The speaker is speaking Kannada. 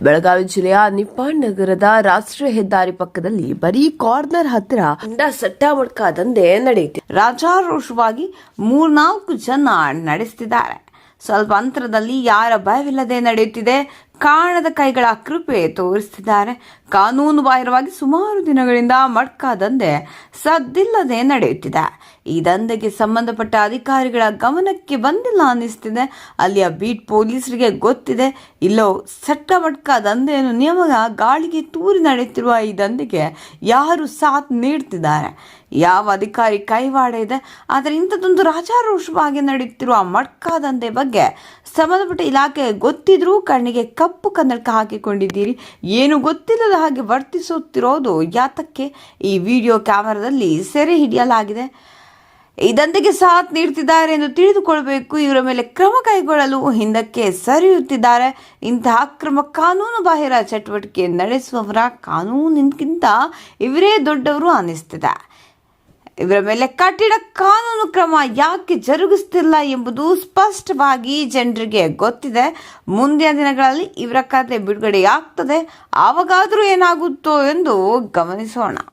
ಬೆಳಗಾವಿ ಜಿಲ್ಲೆಯ ನಿಪ್ಪಾಣ್ ನಗರದ ರಾಷ್ಟ್ರೀಯ ಹೆದ್ದಾರಿ ಪಕ್ಕದಲ್ಲಿ ಬರೀ ಕಾರ್ನರ್ ಹತ್ತಿರ ಸಟ್ಟ ಮುಡ್ಕ ದಂಧೆ ನಡೆಯುತ್ತಿದೆ ರಾಜಾರೋಷವಾಗಿ ಮೂರ್ನಾಲ್ಕು ಜನ ನಡೆಸುತ್ತಿದ್ದಾರೆ ಸ್ವಲ್ಪ ಅಂತರದಲ್ಲಿ ಯಾರ ಭಯವಿಲ್ಲದೆ ನಡೆಯುತ್ತಿದೆ, ಕಾಣದ ಕೈಗಳ ಕೃಪೆ ತೋರಿಸುತ್ತಿದ್ದಾರೆ ಕಾನೂನು ಬಾಹಿರವಾಗಿ ಸುಮಾರು ದಿನಗಳಿಂದ ಮಡ್ಕ ಸದ್ದಿಲ್ಲದೆ ನಡೆಯುತ್ತಿದೆ. ಈ ದಂಧೆಗೆ ಸಂಬಂಧಪಟ್ಟ ಅಧಿಕಾರಿಗಳ ಗಮನಕ್ಕೆ ಬಂದಿಲ್ಲ ಅನ್ನಿಸ್ತಿದೆ. ಅಲ್ಲಿಯ ಬೀಟ್ ಪೊಲೀಸರಿಗೆ ಗೊತ್ತಿದೆ. ಇಲ್ಲೋ ಸಟ್ಟ ಮಟ್ಕ ದಂಧೆಯನ್ನು ನಿಯಮದ ಗಾಳಿಗೆ ತೂರಿ ನಡೆಯುತ್ತಿರುವ ಈ ದಂಧೆಗೆ ಯಾರು ಸಾಥ್ ನೀಡ್ತಿದ್ದಾರೆ? ಯಾವ ಅಧಿಕಾರಿ ಕೈವಾಡ ಇದೆ? ಆದರೆ ಇಂಥದ್ದೊಂದು ರಾಜಾರೋಷವಾಗಿ ನಡೆಯುತ್ತಿರುವ ಮಟ್ಕಾ ದಂಧೆ ಬಗ್ಗೆ ಸಂಬಂಧಪಟ್ಟ ಇಲಾಖೆ ಗೊತ್ತಿದ್ರೂ ಕಣ್ಣಿಗೆ ಕಪ್ಪು ಕನ್ನಡಕ ಹಾಕಿಕೊಂಡಿದ್ದೀರಿ. ಏನು ಗೊತ್ತಿಲ್ಲದ ಹಾಗೆ ವರ್ತಿಸುತ್ತಿರೋದು ಯಾತಕ್ಕೆ? ಈ ವಿಡಿಯೋ ಕ್ಯಾಮರಾದಲ್ಲಿ ಸೆರೆ ಹಿಡಿಯಲಾಗಿದೆ. ಈ ದಂಧೆಗೆ ಸಾಥ್ ನೀಡ್ತಿದ್ದಾರೆ ಎಂದು ತಿಳಿದುಕೊಳ್ಳಬೇಕು ಇವರ ಮೇಲೆ ಕ್ರಮ ಕೈಗೊಳ್ಳಲು ಹಿಂದಕ್ಕೆ ಸರಿಯುತ್ತಿದ್ದಾರೆ. ಇಂತಹ ಅಕ್ರಮ ಕಾನೂನು ಬಾಹಿರ ಚಟುವಟಿಕೆ ನಡೆಸುವವರ ಕಾನೂನಿಗಿಂತ ಇವರೇ ದೊಡ್ಡವರು ಅನ್ನಿಸ್ತಿದೆ. ಇವರ ಮೇಲೆ ಕಠಿಣ ಕಾನೂನು ಕ್ರಮ ಯಾಕೆ ಜರುಗಿಸ್ತಿಲ್ಲ ಎಂಬುದು ಸ್ಪಷ್ಟವಾಗಿ ಜನರಿಗೆ ಗೊತ್ತಿದೆ. ಮುಂದಿನ ದಿನಗಳಲ್ಲಿ ಇವರ ಕತೆ ಬಿಡುಗಡೆಯಾಗ್ತದೆ. ಆವಾಗಾದರೂ ಏನಾಗುತ್ತೋ ಎಂದು ಗಮನಿಸೋಣ.